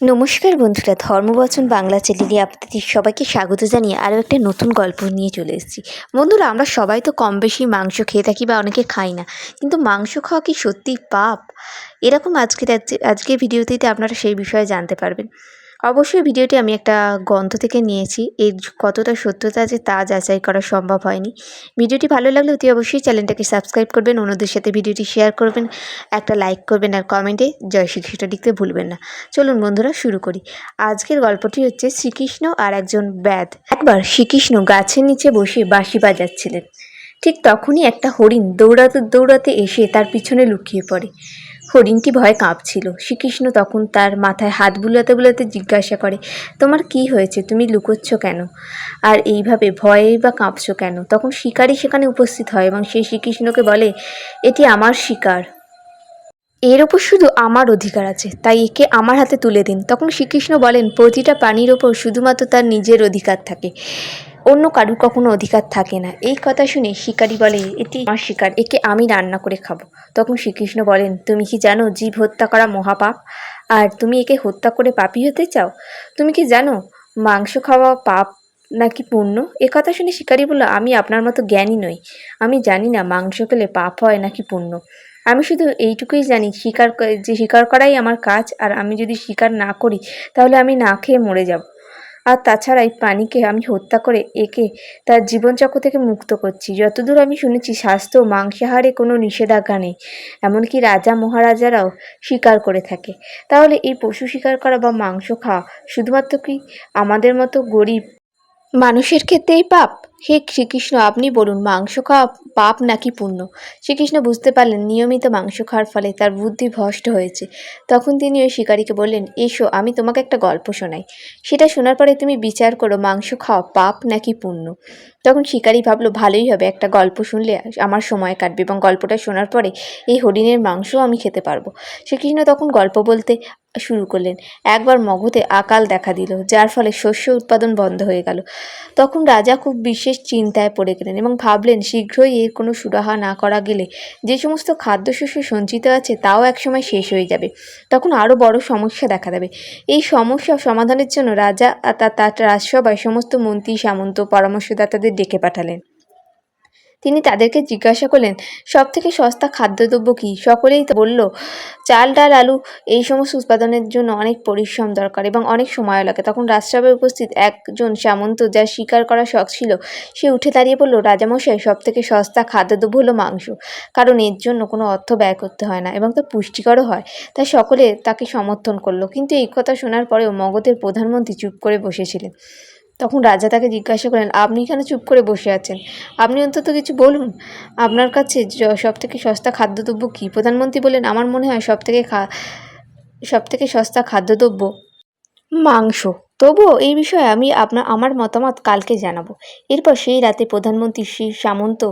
নমস্কার বন্ধুরা, ধর্মবচন বাংলা চ্যানেলে আপনাদের সবাইকে স্বাগত জানিয়ে আরও একটা নতুন গল্প নিয়ে চলে এসেছি। বন্ধুরা, আমরা সবাই তো কম বেশি মাংস খেয়ে থাকি বা অনেকে খাই না, কিন্তু মাংস খাওয়া কি সত্যি পাপ? এরকম আজকের আজকে ভিডিওতেই আপনারা সেই বিষয়ে জানতে পারবেন। অবশ্যই ভিডিওটি আমি একটা গ্রন্থ থেকে নিয়েছি। এর কতটা সত্যতা আছে তা যাচাই করা সম্ভব হয়নি। ভিডিওটি ভালো লাগলে অতি অবশ্যই চ্যানেলটাকে সাবস্ক্রাইব করবেন, অন্যদের সাথে ভিডিওটি শেয়ার করবেন, একটা লাইক করবেন আর কমেন্টে জয় শ্রীকৃষ্ণ লিখতে ভুলবেন না। চলুন বন্ধুরা, শুরু করি। আজকের গল্পটি হচ্ছে শ্রীকৃষ্ণ আর একজন ব্যাদ একবার শ্রীকৃষ্ণ গাছের নিচে বসে বাঁশি বাজাচ্ছিলেন। ঠিক তখনই একটা হরিণ দৌড়াতে দৌড়াতে এসে তার পিছনে লুকিয়ে পড়ে। হরিণটি ভয়ে কাঁপছিল। শ্রীকৃষ্ণ তখন তার মাথায় হাত বুলাতে বুলাতে জিজ্ঞাসা করে, তোমার কি হয়েছে? তুমি লুকোচ্ছ কেন? আর এইভাবে ভয়ে বা কাঁপছো কেন? তখন শিকারী সেখানে উপস্থিত হয় এবং সেই শ্রীকৃষ্ণকে বলে, এটি আমার শিকার। এর ওপর শুধু আমার অধিকার আছে, তাই একে আমার হাতে তুলে দিন। তখন শ্রীকৃষ্ণ বলেন, প্রতিটা প্রাণীর ওপর শুধুমাত্র তার নিজের অধিকার থাকে। অন্য কারুর কখনো অধিকার থাকে না। এই কথা শুনে শিকারী বলে, এটি আমার শিকার, একে আমি রান্না করে খাব। তখন শ্রীকৃষ্ণ বলেন, তুমি কি জানো জীব হত্যা করা মহাপাপ? আর তুমি একে হত্যা করে পাপী হতে চাও? তুমি কি জানো মাংস খাওয়া পাপ নাকি পুণ্য? এ কথা শুনে শিকারী বলল, আমি আপনার মতো জ্ঞানী নই। আমি জানি না মাংস খেলে পাপ হয় নাকি পুণ্য। আমি শুধু এইটুকুই জানি, শিকার যে শিকার করাই আমার কাজ, আর আমি যদি শিকার না করি, তাহলে আমি না খেয়ে মরে যাব। আর তাছাড়া এই প্রাণীকে আমি হত্যা করে একে তার জীবনচক্র থেকে মুক্ত করছি। যতদূর আমি শুনেছি, স্বাস্থ্য মাংসাহারে কোনো নিষেধাজ্ঞা নেই, এমনকি রাজা মহারাজারাও শিকার করে থাকে। তাহলে এই পশু শিকার করা বা মাংস খাওয়া শুধুমাত্র কি আমাদের মতো গরিব মানুষের ক্ষেত্রেই পাপ? হে শ্রীকৃষ্ণ, আপনি বলুন, মাংস খাওয়া পাপ নাকি পুণ্য? শ্রীকৃষ্ণ বুঝতে পারলেন, নিয়মিত মাংস খাওয়ার ফলে তার বুদ্ধি ভ্রষ্ট হয়েছে। তখন তিনি ওই শিকারীকে বললেন, এসো, আমি তোমাকে একটা গল্প শোনাই। সেটা শোনার পরে তুমি বিচার করো, মাংস খাওয়া পাপ নাকি পুণ্য? তখন শিকারী ভাবলো, ভালোই হবে, একটা গল্প শুনলে আমার সময় কাটবে এবং গল্পটা শোনার পরে এই হরিণের মাংসও আমি খেতে পারব। শ্রীকৃষ্ণ তখন গল্প বলতে শুরু করলেন। একবার মগধে আকাল দেখা দিল, যার ফলে শস্য উৎপাদন বন্ধ হয়ে গেল। তখন রাজা খুব বিশেষ চিন্তায় পড়ে গেলেন এবং ভাবলেন শীঘ্রই এর কোনো সুরাহা না করা গেলে যে সমস্ত খাদ্যশস্য সঞ্চিত আছে তাও একসময় শেষ হয়ে যাবে। তখন আরও বড় সমস্যা দেখা দেবে। এই সমস্যা সমাধানের জন্য রাজা তার রাজসভায় সমস্ত মন্ত্রী, সামন্ত, পরামর্শদাতাদের ডেকে পাঠালেন। তিনি তাদেরকে জিজ্ঞাসা করলেন সব থেকে সস্তা খাদ্যদ্রব্য কী? সকলেই বলল, চাল, ডাল, আলু, এই সমস্ত উৎপাদনের জন্য অনেক পরিশ্রম দরকার এবং অনেক সময় লাগে। তখন রাজসভায় উপস্থিত একজন সামন্ত, যার শিকার করা শখ ছিল, সে উঠে দাঁড়িয়ে বলল, রাজামশাই সব থেকে সস্তা খাদ্যদ্রব্য হলো মাংস, কারণ এর জন্য কোনো অর্থ ব্যয় করতে হয় না এবং তা পুষ্টিকরও হয়। তাই সকলে তাকে সমর্থন করল, কিন্তু এই কথা শোনার পরেও মগধের প্রধানমন্ত্রী চুপ করে বসেছিলেন। তখন রাজা তাকে জিজ্ঞাসা করেন আপনি এখানে চুপ করে বসে আছেন? আপনি অন্তত কিছু বলুন। আপনার কাছে সব থেকে সস্তা খাদ্যদ্রব্য কী? প্রধানমন্ত্রী বলেন আমার মনে হয় সব থেকে খা সব থেকে সস্তা খাদ্যদ্রব্য মাংস। তবুও এই বিষয়ে আমি আপনার, আমার মতামত কালকে জানাব। এরপর সেই রাতে প্রধানমন্ত্রী শ্রী সামন্ত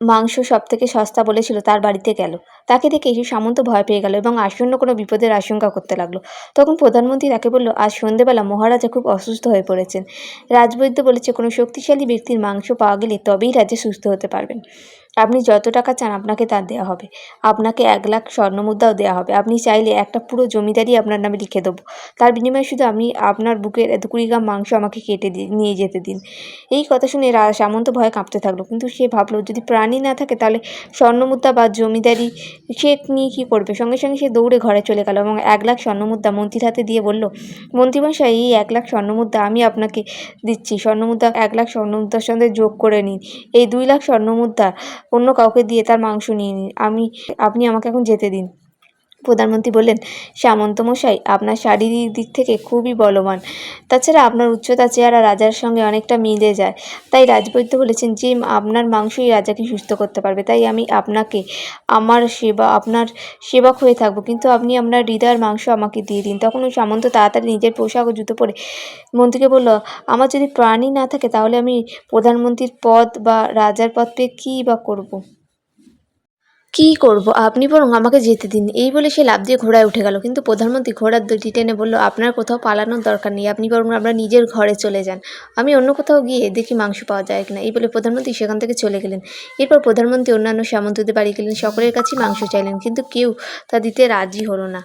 মাংস সব থেকে সস্তা বলেছিল, তার বাড়িতে গেল। তাকে দেখে এসে সামন্ত ভয় পেয়ে গেল এবং আসন্ন কোনো বিপদের আশঙ্কা করতে লাগল। তখন প্রধানমন্ত্রী তাকে বলল, আজ সন্ধেবেলা মহারাজা খুব অসুস্থ হয়ে পড়েছেন। রাজবৈদ্য বলেছে, কোনো শক্তিশালী ব্যক্তির মাংস পাওয়া গেলে তবেই রাজা সুস্থ হতে পারবেন আপনি যত টাকা চান আপনাকে তা দেওয়া হবে। আপনাকে এক লাখ স্বর্ণমুদ্রাও দেওয়া হবে। আপনি চাইলে একটা পুরো জমিদারি আপনার নামে লিখে দেবো। তার বিনিময়ে শুধু আপনি আপনার বুকের এত কুড়ি গ্রাম মাংস আমাকে কেটে দিয়ে নিয়ে যেতে দিন। এই কথা শুনে সামন্ত ভয়ে কাঁপতে থাকল। কিন্তু সে ভাবলো, যদি প্রাণী না থাকে তাহলে স্বর্ণমুদ্রা বা জমিদারি সে নিয়ে কী করবে? সঙ্গে সঙ্গে সে দৌড়ে ঘরে চলে গেল এবং এক লাখ স্বর্ণমুদ্রা মন্ত্রীর হাতে দিয়ে বলল, মন্ত্রীমশাই, এই এক লাখ স্বর্ণমুদ্রা আমি আপনাকে দিচ্ছি। স্বর্ণমুদ্রা, এক লাখ স্বর্ণমুদ্রার সঙ্গে যোগ করে নিন। এই দুই লাখ স্বর্ণমুদ্রা অন্য কাউকে দিয়ে তার মাংস নিয়ে নিন। আমি আপনি আমাকে এখন যেতে দিন। প্রধানমন্ত্রী বললেন, সামন্তমশাই, আপনার শারীরিক দিক থেকে খুবই বলবান। তাছাড়া আপনার উচ্চতা চেহারা রাজার সঙ্গে অনেকটা মিলে যায়। তাই রাজবৈদ্য বলেছেন, যে আপনার মাংসই রাজাকে সুস্থ করতে পারবে। তাই আমি আপনাকে, আমার সেবা, আপনার সেবক হয়ে থাকব। কিন্তু আপনি আপনার হৃদয়ের মাংস আমাকে দিয়ে দিন। তখন ওই সামন্ত তাড়াতাড়ি নিজের পোশাক ও জুতো পরে মন্ত্রীকে বলল, আমার যদি প্রাণী না থাকে, তাহলে আমি প্রধানমন্ত্রীর পদ বা রাজার পদ পেয়ে কী বা করব। কী করব? আপনি বরং আমাকে যেতে দিন। এই বলে সে লাভ দিয়ে ঘোড়ায় উঠে গেল। কিন্তু প্রধানমন্ত্রী ঘোড়ার দুটি টেনে বলল, আপনার কোথাও পালানোর দরকার নেই। আপনি বরং আপনার নিজের ঘরে চলে যান। আমি অন্য কোথাও গিয়ে দেখি মাংস পাওয়া যায় কিনা। এই বলে প্রধানমন্ত্রী সেখান থেকে চলে গেলেন। এরপর প্রধানমন্ত্রী অন্যান্য সামন্তদের বাড়ি গেলেন। সকলের কাছেই মাংস চাইলেন, কিন্তু কেউ তা দিতে রাজি হলো না।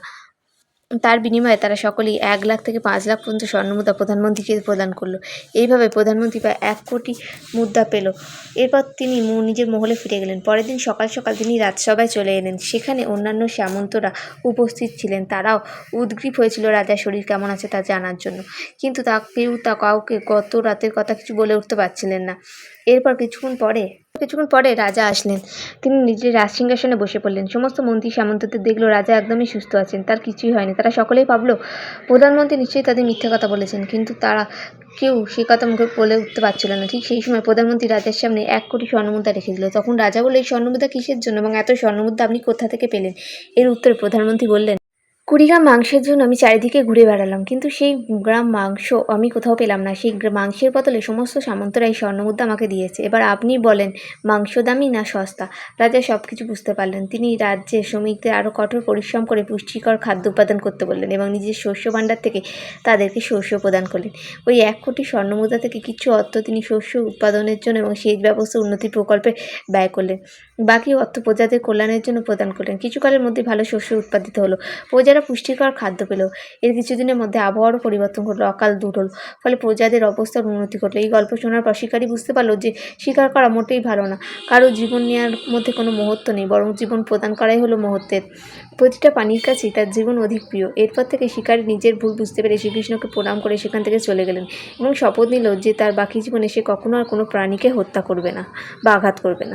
তার বিনিময়ে তারা সকলেই এক লাখ থেকে পাঁচ লাখ পর্যন্ত স্বর্ণমুদ্রা প্রধানমন্ত্রীকে প্রদান করল। এইভাবে প্রধানমন্ত্রী প্রায় এক কোটি মুদ্রা পেল। এরপর তিনি নিজের মহলে ফিরে গেলেন। পরের দিন সকাল সকাল তিনি রাজসভায় চলে এলেন। সেখানে অন্যান্য সামন্তরা উপস্থিত ছিলেন। তারাও উদ্গ্রীব হয়েছিল, রাজার শরীর কেমন আছে তা জানার জন্য। কিন্তু তা কেউ তা কাউকে গত রাতের কথা কিছু বলে উঠতে পারছিলেন না। এরপর কিছুক্ষণ পরে কিছুক্ষণ পরে রাজা আসলেন। তিনি নিজের রাজসিংহাসনে বসে পড়লেন। সমস্ত মন্ত্রী সামন্তদের দেখল রাজা একদমই সুস্থ আছেন, তার কিছুই হয়নি। তারা সকলেই ভাবলো, প্রধানমন্ত্রী নিশ্চয়ই তাদের মিথ্যা কথা বলেছেন, কিন্তু তারা কেউ সে কথা মুখে বলে উঠতে পারছিল না। ঠিক সেই সময় প্রধানমন্ত্রী রাজার সামনে এক কোটি স্বর্ণমুদ্রা রেখে দিল। তখন রাজা বলল এই স্বর্ণমুদ্রা কিসের জন্য এবং এত স্বর্ণমুদ্রা আপনি কোথা থেকে পেলেন? এর উত্তরে প্রধানমন্ত্রী বললেন কুড়ি গ্রাম মাংসের জন্য আমি চারিদিকে ঘুরে বেড়ালাম, কিন্তু সেই গ্রাম মাংস আমি কোথাও পেলাম না। সেই মাংসের বদলে সমস্ত সামন্তরা এই স্বর্ণমুদ্রা আমাকে দিয়েছে। এবার আপনি বলেন, মাংস দামি না সস্তা? রাজা সব কিছু বুঝতে পারলেন। তিনি রাজ্যে শ্রমিকদের আরও কঠোর পরিশ্রম করে পুষ্টিকর খাদ্য উৎপাদন করতে বললেন এবং নিজের শস্য ভাণ্ডার থেকে তাদেরকে শস্য প্রদান করলেন। ওই এক কোটি স্বর্ণমুদ্রা থেকে কিছু অর্থ তিনি শস্য উৎপাদনের জন্য এবং সেচ ব্যবস্থা উন্নতি প্রকল্পে ব্যয় করলেন। বাকি অর্থ প্রজাদের কল্যাণের জন্য প্রদান করলেন। কিছুকালের মধ্যে ভালো শস্য উৎপাদিত হলো। প্রজারা পুষ্টিকর খাদ্য পেল। এর কিছুদিনের মধ্যে আবহাওয়ারও পরিবর্তন ঘটলো। অকাল দূর হলো ফলে প্রজাদের অবস্থার উন্নতি ঘটলো। এই গল্প শোনার পর শিকারী বুঝতে পারল যে শিকার করা মোটেই ভালো না। কারও জীবন নেওয়ার মধ্যে কোনো মুহূর্ত নেই, বরং জীবন প্রদান করাই হলো মুহূর্তের। প্রতিটা প্রাণীর কাছেই তার জীবন অধিক প্রিয়। এরপর থেকে শিকারী নিজের ভুল বুঝতে পেরে শ্রীকৃষ্ণকে প্রণাম করে সেখান থেকে চলে গেলেন এবং শপথ নিল যে তার বাকি জীবনে সে কখনো আর কোনো প্রাণীকে হত্যা করবে না বা আঘাত করবে না।